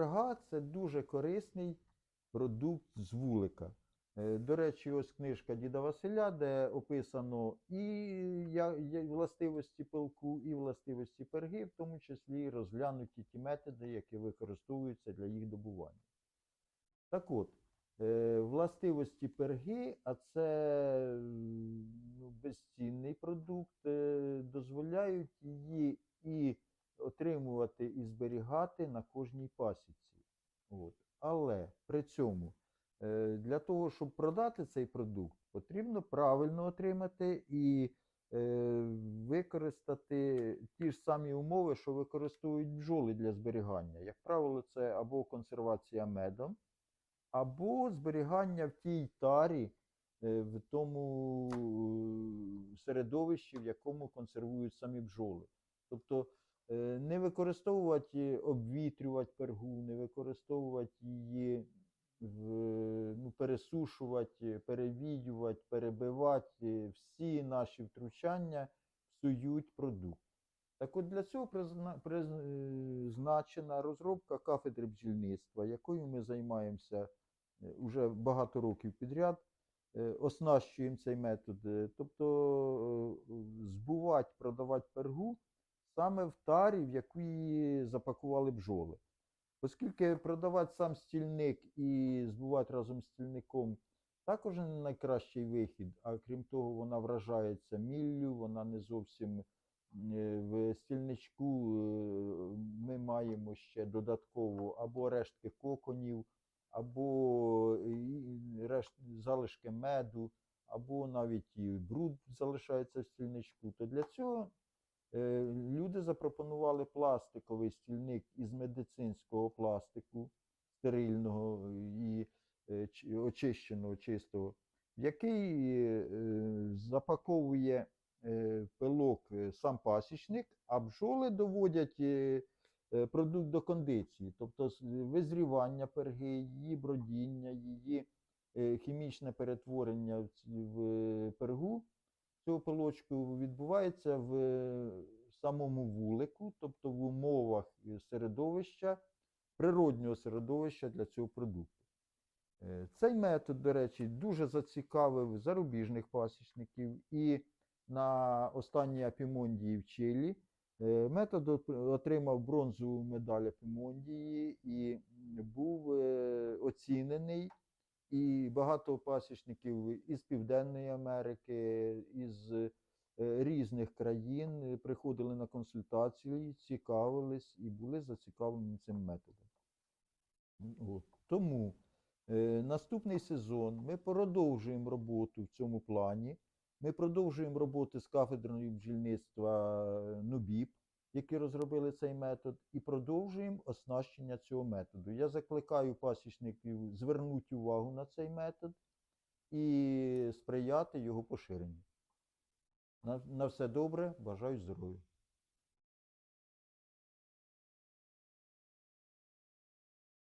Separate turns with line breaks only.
перга це дуже корисний продукт з вулика. Е, До речі, ось книжка Діда Василя, де описано і властивості пилку, і властивості перги, в тому числі розглянуті ті методи, які використовуються для їх добування. Так от, е, властивості перги, а це ну, безцінний продукт, е, дозволяють її зберігати на кожній пасіці. От. Але при цьому е, для того, щоб продати цей продукт, потрібно правильно отримати і е, використати ті ж самі умови, що використовують бджоли для зберігання. Як правило, це або консервація медом, або зберігання в тій тарі, е, в тому середовищі, в якому консервують самі бджоли. Тобто використовувати, обвітрювати пергу, не використовувати її, в, ну, пересушувати, перевіювати, перебивати. Всі наші втручання псують продукт. Так от для цього призначена розробка кафедри бджільництва, якою ми займаємося вже багато років підряд, е, оснащуємо цей метод. е, Тобто е, збувати, продавати пергу саме в тарі, в її запакували бджоли. Оскільки продавати сам стільник і збувати разом з стільником також не найкращий вихід, а крім того, вона вражається міллю, вона не зовсім е, в стільничку е, ми маємо ще додатково або рештки коконів, або решт, залишки меду, або навіть і бруд залишається в стільничку. То для цього е, люди запропонували пластиковий стільник із медицинського пластику, стерильного і е, очищеного, чистого, який е, запаковує е, пилок е, сам пасічник, а бджоли доводять е, е, продукт до кондиції, тобто визрівання перги, її бродіння, її е, хімічне перетворення в е, пергу цього пилочку відбувається в е, самому вулику, тобто в умовах е, середовища, природнього середовища для цього продукту. Е, Цей метод, до речі, дуже зацікавив зарубіжних пасічників і на останній Апімондії в Чилі. Метод отримав бронзову медаль Апімондії і був оцінений. І багато пасічників із Південної Америки, із е, різних країн приходили на консультації, цікавились і були зацікавлені цим методом. От. Тому е, наступний сезон ми продовжуємо роботу в цьому плані. Ми продовжуємо роботи з кафедрою бджільництва е, НУБІП, які розробили цей метод, і продовжуємо оснащення цього методу. Я закликаю пасічників звернути увагу на цей метод і сприяти його поширенню. На, на все добре, бажаю здоров'я.